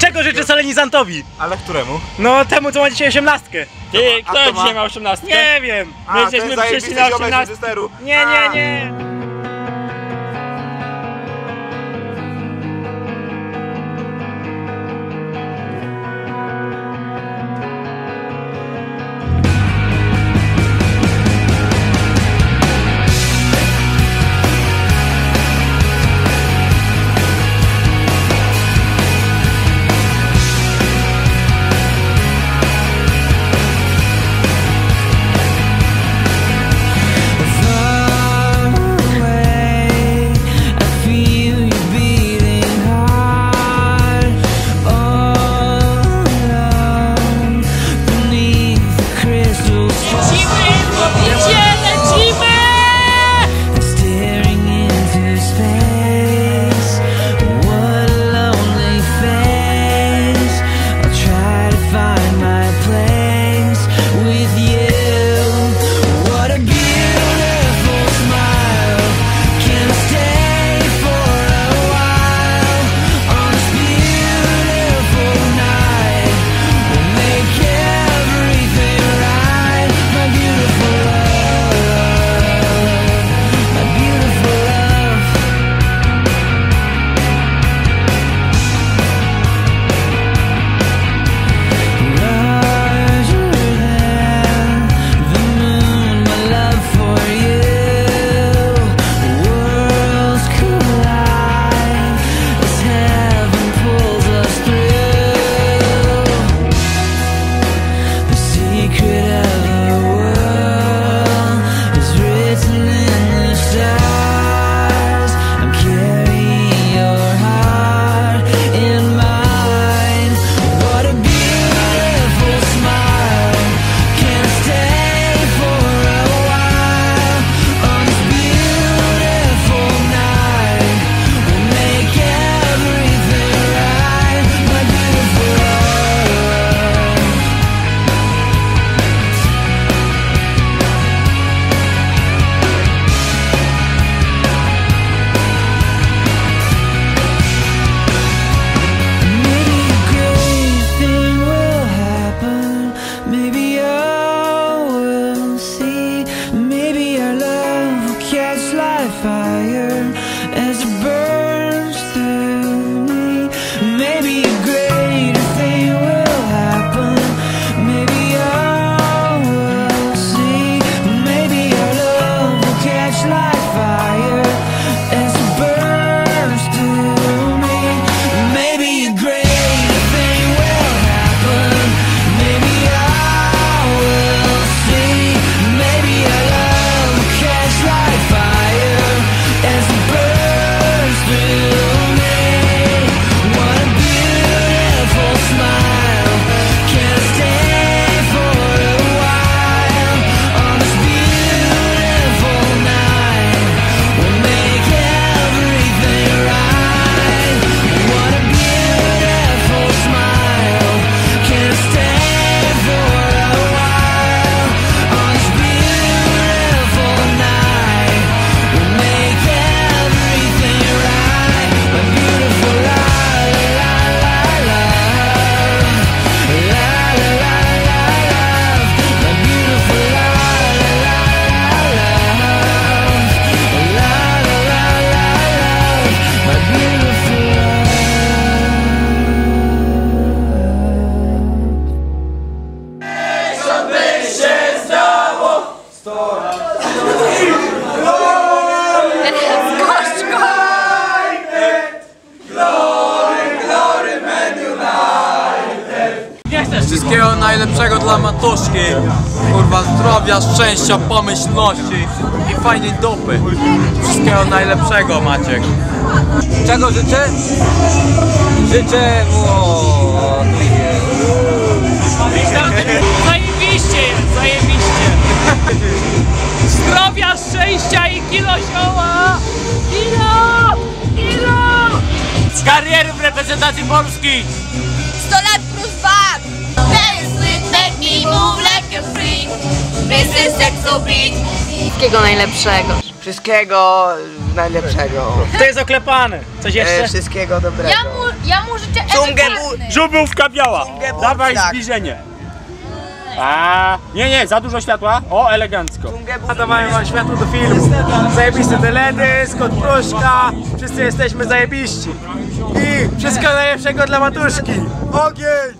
Czego życzę solenizantowi? Ale któremu? No temu, co ma dzisiaj osiemnastkę. Ty, kto, dzisiaj ma osiemnastkę? Nie wiem. My A, jesteśmy przyszli na osiemnastkę. Nie, nie, nie. Chipre, najlepszego dla Matuszki. Kurwa, zdrowia, szczęścia, pomyślności i fajnej dupy. Wszystkiego najlepszego, Maciek. Czego życzę? Życzę mu... Zajebiście zajebiście. Zdrowia, szczęścia i kilo zioła! Kilo! Kilo! Z kariery w reprezentacji Polski! Wszystkiego najlepszego. Wszystkiego najlepszego. To jest oklepany. Coś e, jeszcze? E, wszystkiego dobrego. Ja mu, ja mu życzę elegantny. Żubówka biała. Dżungebu, Dawaj tak. zbliżenie. A, nie, nie, za dużo światła. O, elegancko. Dawałem światło do filmu. Zajebiste teledysk, Kot Pruszka. Wszyscy jesteśmy zajebiści. I wszystko najlepszego dla matuszki. Ogień!